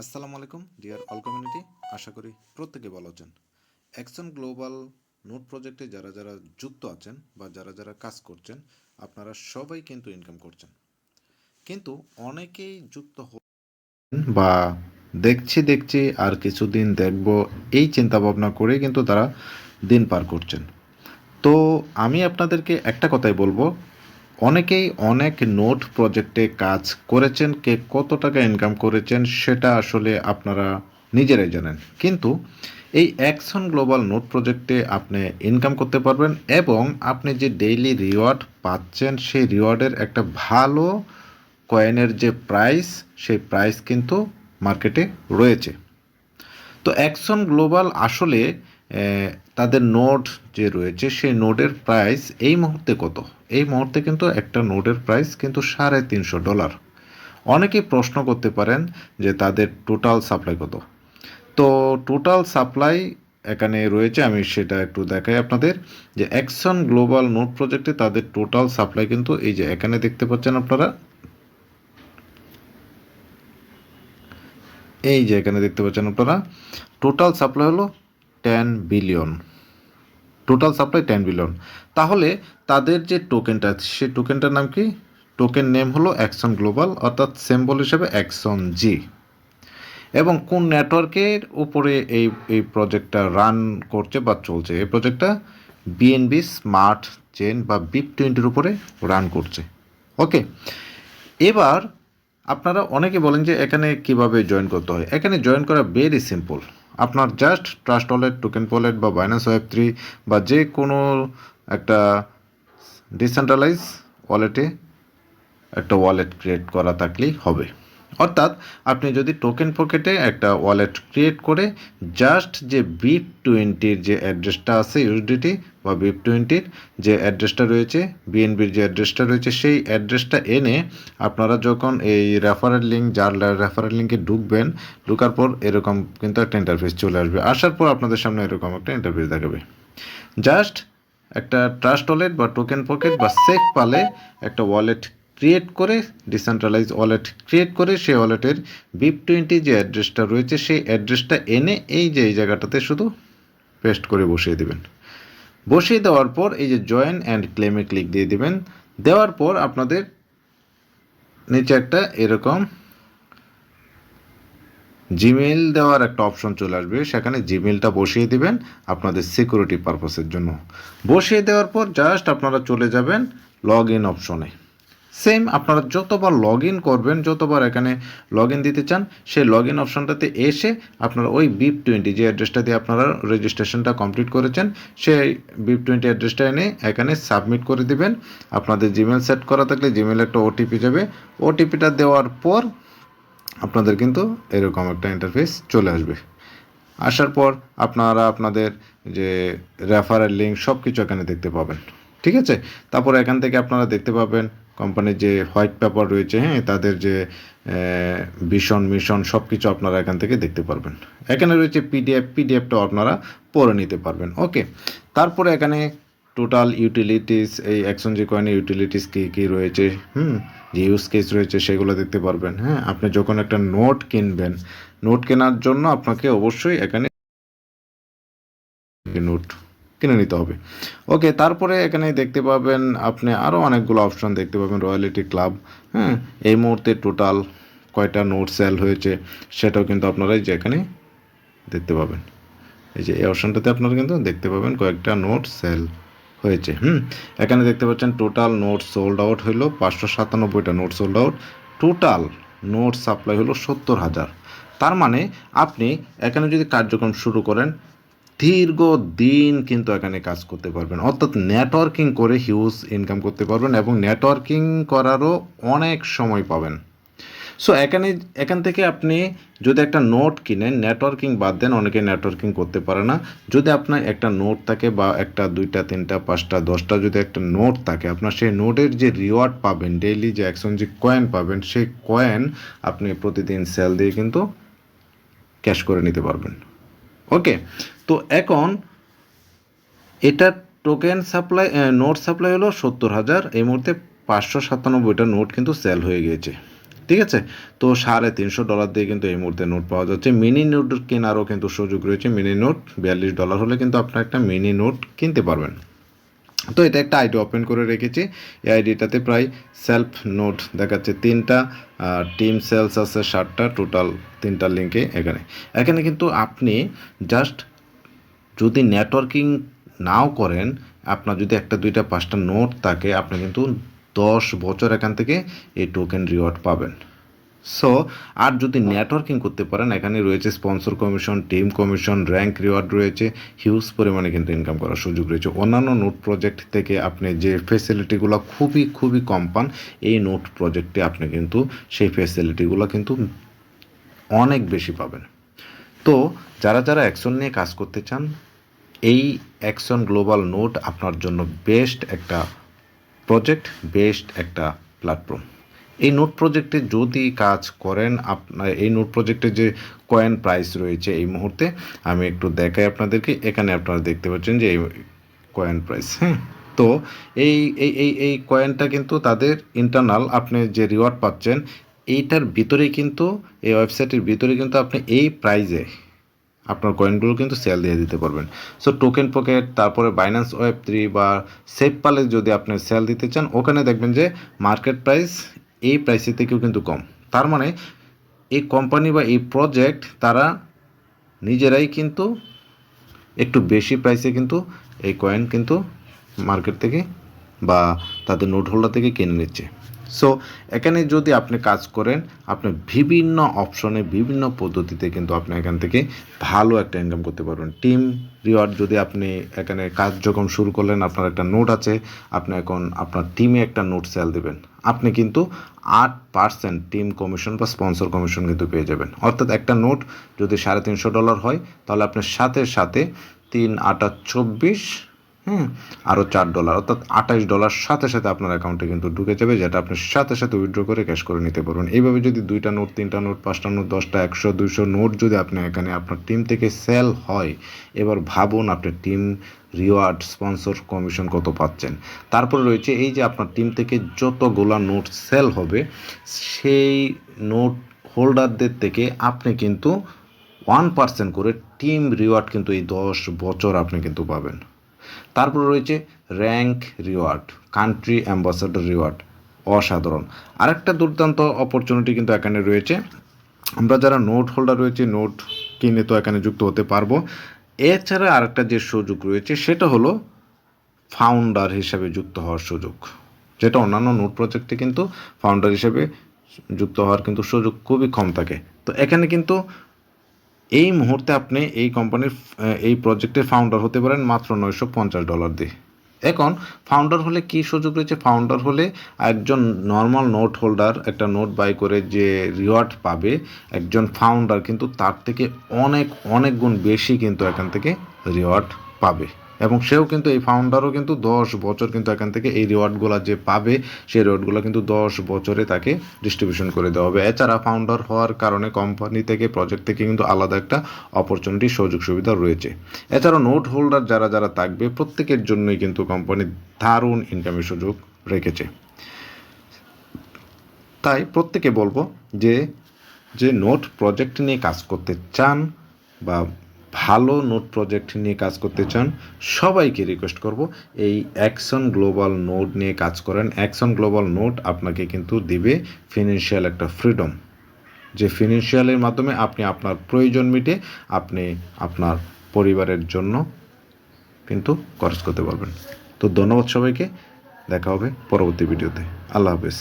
আসসালামু আলাইকুম deer all community আশা করি প্রত্যেকে ভালো আছেন। অ্যাকশন গ্লোবাল নোট প্রজেক্টে যারা যারা যুক্ত আছেন বা যারা যারা কাজ করছেন, আপনারা সবাই কিন্তু ইনকাম করছেন। কিন্তু অনেকেই যুক্ত বা দেখছি দেখছি আর কিছুদিন দেখব এই চিন্তা ভাবনা করে কিন্তু তারা দিন পার করছেন। তো আমি আপনাদেরকে একটা কথাই বলব অনেকেই অনেক নোট প্রজেক্টে কাজ করেছেন, কে কত টাকা ইনকাম করেছেন, সেটা আসলে আপনারা নিজেরাই জানেন। কিন্তু এই অ্যাকশন গ্লোবাল নোট প্রজেক্টে আপনি ইনকাম করতে পারবেন এবং আপনি যে ডেইলি রিওয়ার্ড পাচ্ছেন, সেই রিওয়ার্ডের একটা ভালো কয়েনের যে প্রাইস সেই প্রাইস কিন্তু মার্কেটে রয়েছে। তো অ্যাকশন গ্লোবাল আসলে তাদের নোট যে রয়েছে, সেই নোটের প্রাইস এই মুহূর্তে কত? এই মুহূর্তে কিন্তু একটা নোটের প্রাইস কিন্তু সাড়ে তিনশো ডলার অনেকেই প্রশ্ন করতে পারেন যে তাদের টোটাল সাপ্লাই কত? তো টোটাল সাপ্লাই এখানে রয়েছে, আমি সেটা একটু দেখাই আপনাদের, যে অ্যাকশন গ্লোবাল নোট প্রজেক্টে তাদের টোটাল সাপ্লাই কিন্তু এই যে এখানে দেখতে পাচ্ছেন আপনারা, এই যে এখানে দেখতে পাচ্ছেন আপনারা টোটাল সাপ্লাই হলো ten billion total supply ten billion তাহলে তাদের যে টোকেনটা আছে সেই টোকেনটার নাম কি? টোকেন নেম হলো অ্যাকশন গ্লোবাল অর্থাৎ সিম্বল হিসেবে অ্যাকশন জি এবং কোন নেটওয়ার্কের উপরে এই এই প্রজেক্টটা রান করছে বা চলছে? এই প্রজেক্টটা বিএনবি স্মার্ট চেন বা বিপ টোয়েন্টির উপরে রান করছে। ওকে এবার আপনারা অনেকে বলেন যে এখানে কীভাবে জয়েন করতে হয়? এখানে জয়েন করা ভেরি সিম্পল আপনার just trust wallet token wallet বা বাইন্যান্স ওয়েব থ্রি বা যে কোনো একটা ডিসেন্ট্রালাইজ ওয়ালেটে একটা ওয়ালেট ক্রিয়েট করা থাকলেই হবে। অর্থাৎ আপনি যদি টোকেন পকেটে একটা ওয়ালেট ক্রিয়েট করে জাস্ট যে বিপ টোয়েন্টির যে অ্যাড্রেসটা আছে ইউএসডিটি বা বিপ টোয়েন্টির যে অ্যাড্রেসটা রয়েছে বিএনবির যে অ্যাড্রেসটা রয়েছে, সেই অ্যাড্রেসটা এনে আপনারা যখন এই রেফারেল লিঙ্ক যার রেফারেল লিঙ্কে ঢুকবেন, ঢুকার পর এরকম কিন্তু একটা ইন্টারফেস চলে আসবে। আসার পর আপনাদের সামনে এরকম একটা ইন্টারফেস দেখাবে। জাস্ট একটা ট্রাস্ট ওয়ালেট বা টোকেন পকেট বা সেফ পালে একটা ওয়ালেট ক্রিয়েট করে ডিসেন্ট্রালাইজ ওয়ালেট ক্রিয়েট করে সেই ওয়ালেটের বিপ টোয়েন্টি যে অ্যাড্রেসটা রয়েছে, সেই অ্যাড্রেসটা এনে এই যে, এই জায়গাটাতে শুধু পেস্ট করে বসিয়ে দেবেন। বসিয়ে দেওয়ার পর এই যে জয়েন অ্যান্ড ক্লেমে ক্লিক দিয়ে দেবেন। দেওয়ার পর আপনাদের নিচে একটা এরকম জিমেল দেওয়ার একটা অপশন চলে আসবে। সেখানে জিমেলটা বসিয়ে দিবেন আপনাদের সিকিউরিটি পারপাসের জন্য। বসিয়ে দেওয়ার পর জাস্ট আপনারা চলে যাবেন লগ ইন অপশনে সেম আপনারা যতবার লগ ইন করবেন, যতবার এখানে লগ ইন দিতে চান, সেই লগ ইন অপশনটাতে এসে আপনারা ওই বিপ টোয়েন্টি যে অ্যাড্রেসটা দিয়ে আপনারা রেজিস্ট্রেশনটা কমপ্লিট করেছেন, সেই বিপ টোয়েন্টি অ্যাড্রেসটা এনে এখানে সাবমিট করে দিবেন। আপনাদের জিমেল সেট করা থাকলে জিমেল একটা ওটিপি যাবে। ওটিপিটা দেওয়ার পর আপনাদের কিন্তু এরকম একটা ইন্টারফেস চলে আসবে। আসার পর আপনারা আপনাদের যে রেফারেল লিঙ্ক সব কিছু এখানে দেখতে পাবেন। ঠিক আছে? তারপর এখান থেকে আপনারা দেখতে পাবেন কোম্পানির যে হোয়াইট পেপার রয়েছে হ্যাঁ তাদের যে ভিশন মিশন সব কিছু আপনারা এখান থেকে দেখতে পারবেন। এখানে রয়েছে পিডিএফ পিডিএফটাও আপনারা পড়ে নিতে পারবেন। ওকে তারপরে এখানে টোটাল ইউটিলিটিস এই অ্যাকশন যে কয়েনের ইউটিলিটিস কী কী রয়েছে, হুম, যে ইউজ কেস রয়েছে সেগুলো দেখতে পারবেন হ্যাঁ। আপনি যখন একটা নোট কিনবেন নোট কেনার জন্য আপনাকে অবশ্যই এখানে নোট কিনে নিতে হবে। ওকে তারপরে এখানে দেখতে পাবেন আপনি আরও অনেকগুলো অপশন দেখতে পাবেন রয়্যালিটি ক্লাব হ্যাঁ? এই মুহূর্তে টোটাল কয়টা নোট সেল হয়েছে সেটাও কিন্তু আপনারা যে এখানে দেখতে পাবেন। এই যে, এই অপশনটাতে আপনারা কিন্তু দেখতে পাবেন কয়েকটা নোট সেল হয়েছে, হুম? এখানে দেখতে পাচ্ছেন টোটাল নোট সোল্ড আউট হলো পাঁচশো সাতানব্বইটা note sold out total note supply হলো সত্তর হাজার। তার মানে আপনি এখানে যদি কার্যক্রম শুরু করেন দীর্ঘ দিন কিন্তু এখানে কাজ করতে পারবেন। অর্থাৎ নেটওয়ার্কিং করে হিউজ ইনকাম করতে পারবেন এবং নেটওয়ার্কিং করারও অনেক সময় পাবেন। সো এখানে, এখান থেকে আপনি যদি একটা নোট কিনেন নেটওয়ার্কিং বাদ দেন, অনেকে নেটওয়ার্কিং করতে পারে না। যদি আপনার একটা নোট থাকে বা একটা, দুইটা, তিনটা, পাঁচটা, দশটা যদি একটা নোট থাকে, আপনার সেই নোটের যে রিওয়ার্ড পাবেন ডেইলি যে অ্যাকশন যে কয়েন পাবেন, সেই কয়েন আপনি প্রতিদিন সেল দিয়ে কিন্তু ক্যাশ করে নিতে পারবেন। ওকে তো এখন এটা টোকেন সাপ্লাই নোট সাপ্লাই হলো সত্তর হাজার। এই মুহূর্তে পাঁচশো সাতানব্বইটা নোট কিন্তু সেল হয়ে গিয়েছে। ঠিক আছে? তো সাড়ে তিনশো ডলার দিয়ে কিন্তু এই মুহূর্তে নোট পাওয়া যাচ্ছে। মিনি নোট কেনারও কিন্তু সুযোগ রয়েছে। মিনি নোট বিয়াল্লিশ ডলার হলে কিন্তু আপনার একটা মিনি নোট কিনতে পারবেন। তো এটা একটা আইডি ওপেন করে রেখেছি। এই আইডিটাতে প্রায় সেলফ নোট দেখাচ্ছে তিনটা টিম সেলস আছে ষাটটা টোটাল তিনটা লিঙ্কে এখানে। এখানে কিন্তু আপনি জাস্ট যদি নেটওয়ার্কিং নাও করেন, আপনার যদি একটা, দুইটা, পাঁচটা নোট থাকে, আপনি কিন্তু দশ বছর এখান থেকে এই টোকেন রিওয়ার্ড পাবেন। সো আর যদি নেটওয়ার্কিং করতে পারেন, এখানে রয়েছে sponsor commission team commission rank reward রয়েছে হিউজ পরিমাণে কিন্তু ইনকাম করার সুযোগ রয়েছে। অন্যান্য নোট প্রজেক্ট থেকে আপনি যে ফেসিলিটিগুলো খুবই খুবই কম পান, এই নোট প্রজেক্টে আপনি কিন্তু সেই ফেসিলিটিগুলো কিন্তু অনেক বেশি পাবেন। তো যারা যারা অ্যাকশন নিয়ে কাজ করতে চান, এই অ্যাকশন গ্লোবাল নোট আপনার জন্য বেস্ট একটা প্রজেক্ট, বেস্ট একটা প্ল্যাটফর্ম। এই নোট প্রজেক্টে যদি কাজ করেন আপনার এই নোট প্রজেক্টে যে কয়েন প্রাইস রয়েছে এই মুহূর্তে, আমি একটু দেখাই আপনাদেরকে। এখানে আপনারা দেখতে পাচ্ছেন যে এই কয়েন প্রাইস। হ্যাঁ তো এই এই এই এই কয়েনটা কিন্তু তাদের ইন্টারনাল আপনি যে রিওয়ার্ড পাচ্ছেন এইটার ভিতরেই কিন্তু, এই ওয়েবসাইটের ভিতরে কিন্তু আপনি এই প্রাইজে আপনার কয়েনগুলো কিন্তু সেল দিয়ে দিতে পারবেন। সো টোকেন পকেট তারপরে বাইন্যান্স ওয়েব থ্রি বা সেফ পালে যদি আপনি সেল দিতে চান, ওখানে দেখবেন যে মার্কেট প্রাইস এই প্রাইসের থেকেও কিন্তু কম। তার মানে এই কোম্পানি বা এই প্রজেক্ট তারা নিজেরাই কিন্তু একটু বেশি প্রাইসে কিন্তু এই কয়েন কিন্তু মার্কেট থেকে বা তাদের নোট হোল্ডার থেকে কিনে নিচ্ছে। সো এখানে যদি আপনি কাজ করেন, আপনি বিভিন্ন অপশনে বিভিন্ন পদ্ধতিতে কিন্তু আপনি এখান থেকে ভালো একটা ইনকাম করতে পারবেন। টিম রিওয়ার্ড যদি আপনি এখানে কাজ যখন শুরু করলেন, আপনার একটা নোট আছে, আপনি এখন আপনার টিমে একটা নোট সেল দেবেন। আপনি কিন্তু আট পার্সেন্ট টিম কমিশন বা স্পন্সর কমিশন কিন্তু পেয়ে যাবেন। অর্থাৎ একটা নোট যদি সাড়ে তিনশো ডলার হয়, তাহলে আপনার সাথে সাথে তিন আটা চব্বিশ হুম আরও চার ডলার অর্থাৎ আঠাশ ডলার সাথে সাথে আপনার অ্যাকাউন্টে কিন্তু ঢুকে যাবে, যেটা আপনি সাথে সাথে উইথড্র করে ক্যাশ করে নিতে পারবেন। এইভাবে যদি দুইটা নোট তিনটা নোট পাঁচটা নোট দশটা, একশো, দুইশো নোট যদি আপনি এখানে আপনার টিম থেকে সেল হয়, এবার ভাবুন আপনি টিম রিওয়ার্ড স্পন্সর কমিশন কত পাচ্ছেন। তারপরে রয়েছে এই যে আপনার টিম থেকে যতগুলা নোট সেল হবে, সেই নোট হোল্ডারদের থেকে আপনি কিন্তু ওয়ান পার্সেন্ট করে টিম রিওয়ার্ড কিন্তু এই দশ বছর আপনি কিন্তু পাবেন। তারপরে রয়েছে rank reward country ambassador reward অসাধারণ। আরেকটা দুর্দান্ত অপরচুনিটি কিন্তু এখানে রয়েছে। আমরা যারা নোট হোল্ডার রয়েছে নোট কিনে তো এখানে যুক্ত হতে পারব। এছাড়া আরেকটা যে সুযোগ রয়েছে, সেটা হলো ফাউন্ডার হিসাবে যুক্ত হওয়ার সুযোগ। যেটা অন্যান্য নোট প্রজেক্টে কিন্তু ফাউন্ডার হিসেবে যুক্ত হওয়ার কিন্তু সুযোগ খুবই কম থাকে। তো এখানে কিন্তু এই মুহূর্তে আপনি এই কোম্পানির এই প্রজেক্টের ফাউন্ডার হতে পারেন মাত্র নয়শো পঞ্চাশ ডলার দিয়ে। এখন ফাউন্ডার হলে কি সুযোগ রয়েছে? ফাউন্ডার হলে একজন নর্মাল নোট হোল্ডার একটা নোট বাই করে যে রিওয়ার্ড পাবে একজন ফাউন্ডার কিন্তু তার থেকে অনেক অনেক গুণ বেশি কিন্তু এখান থেকে রিওয়ার্ড পাবে। এবং সেও কিন্তু এই ফাউন্ডারও কিন্তু দশ বছর কিন্তু এখান থেকে এই রিওয়ার্ডগুলো যে পাবে, সেই রিওয়ার্ডগুলো কিন্তু দশ বছরে তাকে ডিস্ট্রিবিউশন করে দেওয়া হবে। এছাড়া ফাউন্ডার হওয়ার কারণে কোম্পানি থেকে প্রজেক্ট থেকে কিন্তু আলাদা একটা অপরচুনিটি সুযোগ সুবিধা রয়েছে। এছাড়াও নোট হোল্ডার যারা যারা থাকবে, প্রত্যেকের জন্যই কিন্তু কোম্পানি দারুণ ইনকামের সুযোগ রেখেছে। তাই প্রত্যেকে বলব যে যে নোট প্রজেক্ট নিয়ে কাজ করতে চান বা ভালো নোট প্রজেক্ট নিয়ে কাজ করতে চান, সবাইকে রিকোয়েস্ট করব এই অ্যাকশন গ্লোবাল নোট নিয়ে কাজ করেন। অ্যাকশন গ্লোবাল নোট আপনাকে কিন্তু দিবে ফিনান্সিয়াল একটা ফ্রিডম যে ফিনান্সিয়ালের মাধ্যমে আপনি আপনার প্রয়োজন মিটে আপনি আপনার পরিবারের জন্য কিন্তু খরচ করতে পারবেন। তো ধন্যবাদ সবাইকে। দেখা হবে পরবর্তী ভিডিওতে। আল্লাহ হাফেজ।